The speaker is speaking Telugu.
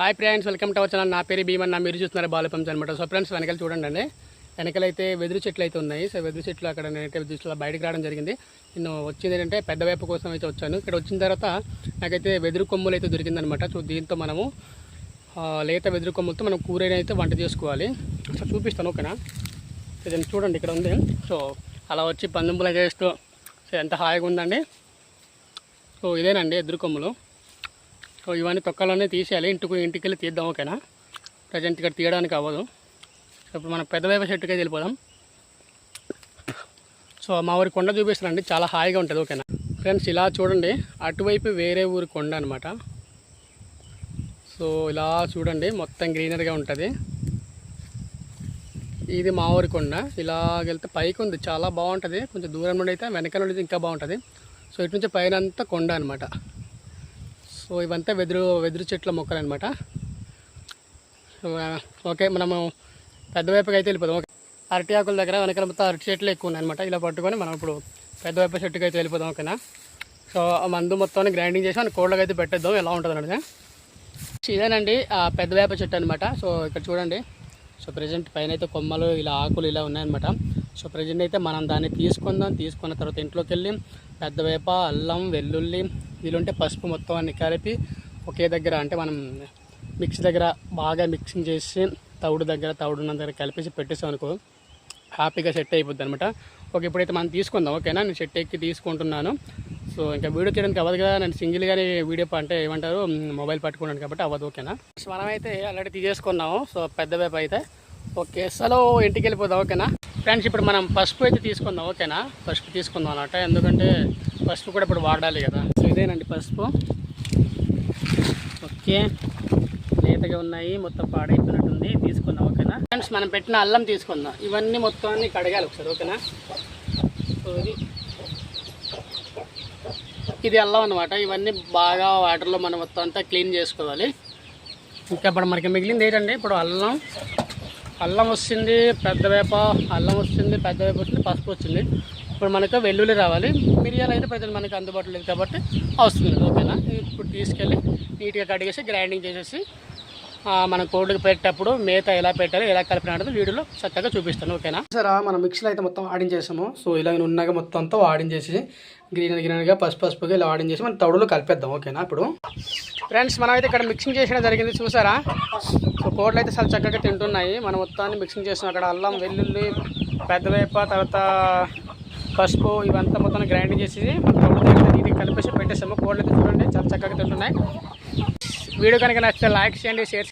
Hi friends welcome to our channel. నా పేరు భీమన్ నా మీరు చూస్తున్నారు బాలపంచ్ అనమాట సో ఫ్రెండ్స్ వెనకాల చూడండి అండి. వెనకలైతే వెదురు చెట్లు అయితే ఉన్నాయి. సో వెదురు చెట్లు అక్కడ నేనైతే వెదురు చెట్లు బయటకు రావడం జరిగింది. నేను వచ్చింది ఏంటంటే పెద్ద వేప కోసం అయితే వచ్చాను. ఇక్కడ వచ్చిన తర్వాత నాకైతే వెదురు కొమ్ములు అయితే దొరికిందనమాట సో దీంతో మనము లేత వెదురు కొమ్ములతో మనం కూరని అయితే వంట చేసుకోవాలి. సో చూపిస్తాను ఓకేనా? సో దీన్ని చూడండి ఇక్కడ ఉంది. సో అలా వచ్చి పందుంపులు చేస్తూ సో ఎంత హాయిగా ఉందండి. సో ఇదేనండి ఎదురు కొమ్ములు. సో ఇవన్నీ తొక్కలన్నీ తీసేయాలి. ఇంటికి ఇంటికి వెళ్ళి తీద్దాం ఓకేనా? ప్రజెంట్ ఇక్కడ తీయడానికి అవ్వదు. సో ఇప్పుడు మనం పెద్ద వేప చెట్టుకి అయితే వెళ్ళిపోదాం. సో మా ఊరి కొండ చూపిస్తారండి. చాలా హాయిగా ఉంటుంది ఓకేనా? ఫ్రెండ్స్ ఇలా చూడండి. అటువైపు వేరే ఊరి కొండ అనమాట సో ఇలా చూడండి. మొత్తం గ్రీనరీగా ఉంటుంది. ఇది మా ఊరి కొండ. ఇలాగెళ్తే పైకి ఉంది. చాలా బాగుంటుంది. కొంచెం దూరం నుండి అయితే వెనక నుండి ఇంకా బాగుంటుంది. సో ఇటు నుంచి పైన అంతా కొండ అనమాట సో ఇవంతా వెదురు వెదురు చెట్ల మొక్కలు అనమాట ఓకే మనము పెద్దవైపుకి అయితే వెళ్ళిపోదాం. ఓకే. అరటి ఆకుల దగ్గర వెనకాల మొత్తం అరటి చెట్లు ఎక్కువ ఉన్నాయన్నమాట ఇలా పట్టుకొని మనం ఇప్పుడు పెద్దవైపు చెట్టుకి అయితే వెళ్ళిపోదాం ఓకేనా? సో ఆ మందు మొత్తాన్ని గ్రైండింగ్ చేసి మనం కోళ్ళకి అయితే పెట్టేద్దాం. ఎలా ఉంటుంది అనేది ఇదేనండి ఆ పెద్ద వేప చెట్టు అనమాట సో ఇక్కడ చూడండి. సో ప్రజెంట్ పైన అయితే కొమ్మలు ఇలా ఆకులు ఇలా ఉన్నాయన్నమాట. సో ప్రజెంట్ అయితే మనం దాన్ని తీసుకుందాం. తీసుకున్న తర్వాత ఇంట్లోకి వెళ్ళి పెద్ద వేప అల్లం వెల్లుల్లి వీలుంటే పసుపు మొత్తం అన్ని కలిపి ఒకే దగ్గర అంటే మనం మిక్సీ దగ్గర బాగా మిక్సింగ్ చేసి తౌడు దగ్గర తౌడు దగ్గర కలిపేసి పెట్టేసాం అనుకో హ్యాపీగా సెట్ అయిపోద్ది అనమాట ఓకే ఇప్పుడైతే మనం తీసుకుందాం. ఓకేనా? నేను సెట్ ఎక్కి తీసుకుంటున్నాను. సో ఇంకా వీడియో తీయడానికి అవ్వదు కదా? నేను సింగిల్గానే వీడియో అంటే ఏమంటారు? మొబైల్ పట్టుకున్నాను కాబట్టి అవ్వదు. ఓకేనా? సో మనమైతే ఆల్రెడీ తీసేసుకున్నాము. సో పెద్ద వేప అయితే. ఓకే సలో ఇంటికి వెళ్ళిపోదాం. ఓకేనా? ఫ్రెండ్స్ ఇప్పుడు మనం పసుపు అయితే తీసుకుందాం ఓకేనా? పసుపు తీసుకుందాం అనమాట ఎందుకంటే పసుపు కూడా ఇప్పుడు వాడాలి కదా. సో ఇదేనండి పసుపు. ఓకే. లేతగా ఉన్నాయి మొత్తం పాడైపోయినట్టుంది. తీసుకుందాం ఓకేనా? ఫ్రెండ్స్ మనం పెట్టిన అల్లం తీసుకుందాం. ఇవన్నీ మొత్తాన్ని కడగాలి ఒకసారి ఓకేనా? సో ఇది ఇది అల్లం అనమాట ఇవన్నీ బాగా వాటర్లో మనం మొత్తం అంతా క్లీన్ చేసుకోవాలి. ఇంకా ఇప్పుడు మనకి మిగిలింది ఏంటంటే ఇప్పుడు అల్లం అల్లం వస్తుంది పెద్ద వేప అల్లం వస్తుంది పెద్ద వేప వస్తుంది పసుపు వచ్చింది ఇప్పుడు మనకు వెల్లుల్లి రావాలి. మిరియాలు అయితే ప్రజలు మనకి అందుబాటులో లేదు కాబట్టి అవసరం లేదు ఓకేనా? ఇప్పుడు తీసుకెళ్ళి నీట్గా కడిగేసి గ్రైండింగ్ చేసేసి మనం కోడికి పెట్టేటప్పుడు మేత ఎలా పెట్టాలి ఎలా కలిపినట్టు వీడియోలో చక్కగా చూపిస్తాను ఓకేనా? సరే మనం మిక్సీలో అయితే మొత్తం ఆడించేసాము. సో ఇలా ఉన్నాక మొత్తం అంతా ఆడించేసి గ్రీన్ గ్రీన్గా పసుపు పసుపుగా ఇలా ఆడించేసి మనం తౌడులో కలిపేద్దాం ఓకేనా ఇప్పుడు? ఫ్రెండ్స్ మనం అయితే ఇక్కడ మిక్సింగ్ చేసిన జరిగింది చూసారా? సో కోడలు అయితే చాలా చక్కగా తింటున్నాయి. మనం మొత్తాన్ని మిక్సింగ్ చేస్తున్నాం. అక్కడ అల్లం వెల్లుల్లి పెద్దవేప తర్వాత పసుపు ఇవంతా మొత్తం గ్రైండింగ్ చేసి ఇది కలిపేసి పెట్టేసాము. కోళ్ళు అయితే చూడండి చాలా చక్కగా తింటున్నాయి. వీడియో కనుక నచ్చితే లైక్ చేయండి షేర్